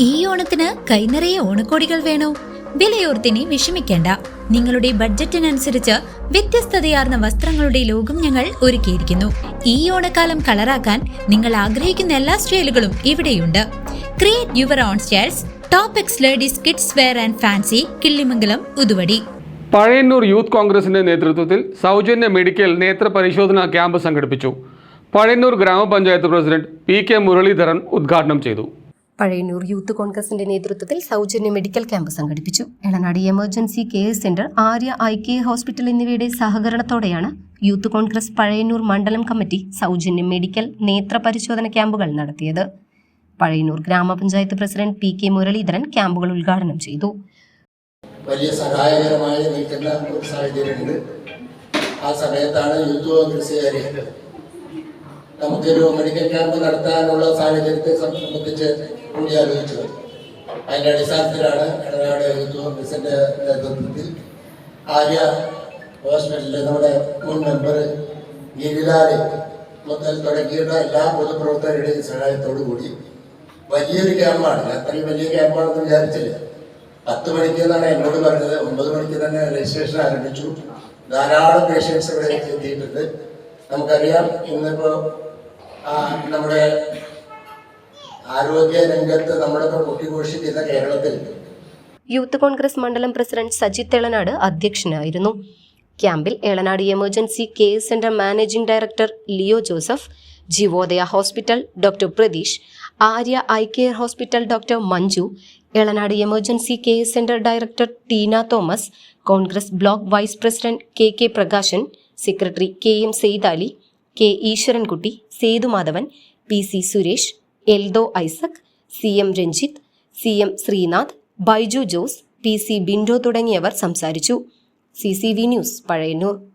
ഈ ഓണത്തിന് കൈനിറയെ ഓണക്കോടികൾ വേണോ? വിലയോർത്തിനി വിഷമിക്കേണ്ട. നിങ്ങളുടെ ബഡ്ജറ്റിനനുസരിച്ച് വ്യത്യസ്തതയാർന്ന വസ്ത്രങ്ങളുടെ ലോകം ഞങ്ങൾ ഒരുക്കിയിരിക്കുന്നു. ഈ ഓണക്കാലം കളറാക്കാൻ നിങ്ങൾ ആഗ്രഹിക്കുന്ന എല്ലാ സ്റ്റൈലുകളും ഇവിടെയുണ്ട്. Create your own styles top X ladies kids wear and fancy Killimangalam Uthuvadi. Pazhayannur youth കോൺഗ്രസിന്റെ നേതൃത്വത്തിൽ സൗജന്യ മെഡിക്കൽ നേത്ര പരിശോധനാ ക്യാമ്പ് സംഘടിപ്പിച്ചു. പഴയന്നൂർ ഗ്രാമപഞ്ചായത്ത് പ്രസിഡന്റ് പി കെ മുരളീധരൻ ഉദ്ഘാടനം ചെയ്തു. പഴയന്നൂർ യൂത്ത് കോൺഗ്രസിന്റെ നേതൃത്വത്തിൽ സൗജന്യ മെഡിക്കൽ ക്യാമ്പ് സംഘടിപ്പിച്ചു. Elanad emergency care centre Arya eye care hospital എന്നിവയുടെ സഹകരണത്തോടെയാണ് യൂത്ത് കോൺഗ്രസ് പഴയന്നൂർ മണ്ഡലം കമ്മിറ്റി സൗജന്യ മെഡിക്കൽ നേത്ര പരിശോധന ക്യാമ്പുകൾ നടത്തിയത്. പഴയന്നൂർ ഗ്രാമപഞ്ചായത്ത് പ്രസിഡന്റ് പി കെ മുരളീധരൻ ക്യാമ്പുകൾ ഉദ്ഘാടനം ചെയ്തു. വലിയ സഹായകരമായി സാഹചര്യമുണ്ട്. ആ സമയത്താണ് യൂത്ത് കോൺഗ്രസ്സുകാർ നമുക്കൊരു മെഡിക്കൽ ക്യാമ്പ് നടത്താനുള്ള സാഹചര്യത്തെ സംബന്ധിച്ച് കൂടിയാലോചിച്ചത് അതിന്റെ അടിസ്ഥാനത്തിലാണ് ഇടനാട് യൂത്ത് കോൺഗ്രസിന്റെ നേതൃത്വത്തിൽ ആര്യ ഹോസ്പിറ്റലിലെ നമ്മുടെ മുൻ മെമ്പർ ഗിരിലാൽ മുതൽ തുടങ്ങിയിട്ട് എല്ലാ പൊതുപ്രവർത്തകരുടെയും സഹായത്തോടു കൂടി വലിയൊരു ക്യാമ്പാണ്. അത്രയും വലിയ ക്യാമ്പാണെന്ന് വിചാരിച്ചില്ല. പത്ത് മണിക്ക് എന്നാണ് എന്നോട് പറഞ്ഞത്. ഒമ്പത് മണിക്ക് തന്നെ രജിസ്ട്രേഷൻ ആരംഭിച്ചു. ധാരാളം പേഷ്യൻസ് ഇവിടെ എത്തിയിട്ടുണ്ട്. നമുക്കറിയാം ഇന്നിപ്പോ നമ്മുടെ ആരോഗ്യ രംഗത്ത് നമ്മളൊക്കെ പൊട്ടിഘോഷിക്കുന്ന കേരളത്തിൽ. യൂത്ത് കോൺഗ്രസ് മണ്ഡലം പ്രസിഡന്റ് സജിത് എളനാട് അധ്യക്ഷനായിരുന്നു. ക്യാമ്പിൽ Elanad emergency care centre managing director Leo Joseph Jeevodaya hospital doctor Pratheesh Arya eye care hospital doctor Manju Elanad emergency care centre director Teena Thomas Congress block vice president K K Prakashan secretary K M Saithali K Eswarankutty Sethumadhavan P C Suresh Eldho Isaac C M Ranjith C M Sreenath Baiju Jose P C Bindo തുടങ്ങിയവർ സംസാരിച്ചു. C C V news Pazhayannur.